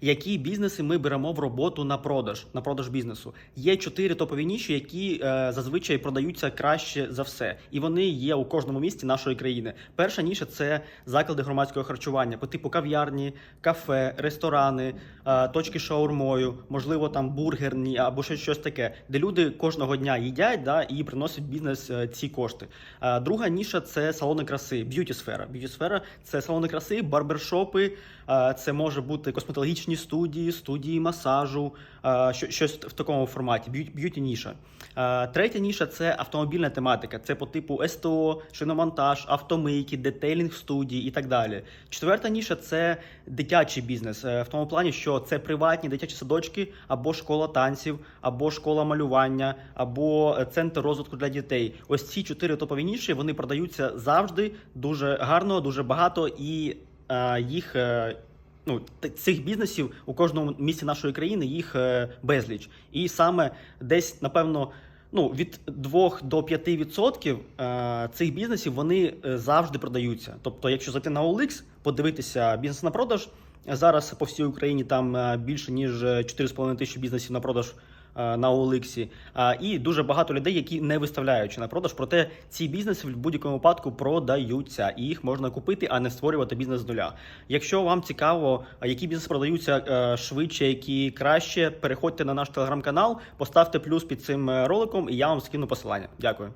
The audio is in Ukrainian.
які бізнеси ми беремо в роботу на продаж, на продаж бізнесу. Є чотири топові ніші, які е, зазвичай продаються краще за все, і вони є у кожному місті нашої країни. Перша ніша це заклади громадського харчування по типу кав'ярні, кафе, ресторани, е, точки шаурмою, можливо, там бургерні або щось, щось таке, де люди кожного дня їдять да, і приносять бізнес е, ці кошти. Е, друга ніша це салони краси, б'юті сфера. Б'юті сфера це салони краси, барбершопи. е, Це може бути косметологічні студії, студії масажу, е, щось в такому форматі. б'ю- Б'юті ніша. Е, Третя ніша це автомобільна тематика. Це по типу СТО, шиномонтаж, автомийки, детейлінг студії і так далі. Четверта ніша це дитячий бізнес. е, В тому плані, що це приватні дитячі садочки, або школа танців, або школа малювання, або центр розвитку для дітей. Ось ці чотири топові ніші вони продаються завжди дуже гарно, дуже багато і їх. Ну, цих бізнесів у кожному місті нашої країни їх е, безліч. І саме десь, напевно, ну, від 2 до 5 відсотків е, цих бізнесів вони е, завжди продаються. Тобто, якщо зайти на OLX, подивитися бізнес на продаж, зараз по всій Україні там більше ніж 4,5 тисячі бізнесів на продаж на OLX, а, і дуже багато людей, які не виставляють на продаж. Проте ці бізнеси в будь-якому випадку продаються, і їх можна купити, а не створювати бізнес з нуля. Якщо вам цікаво, які бізнеси продаються е, швидше, які краще, переходьте на наш телеграм-канал, поставте плюс під цим е, роликом, і я вам скину посилання. Дякую.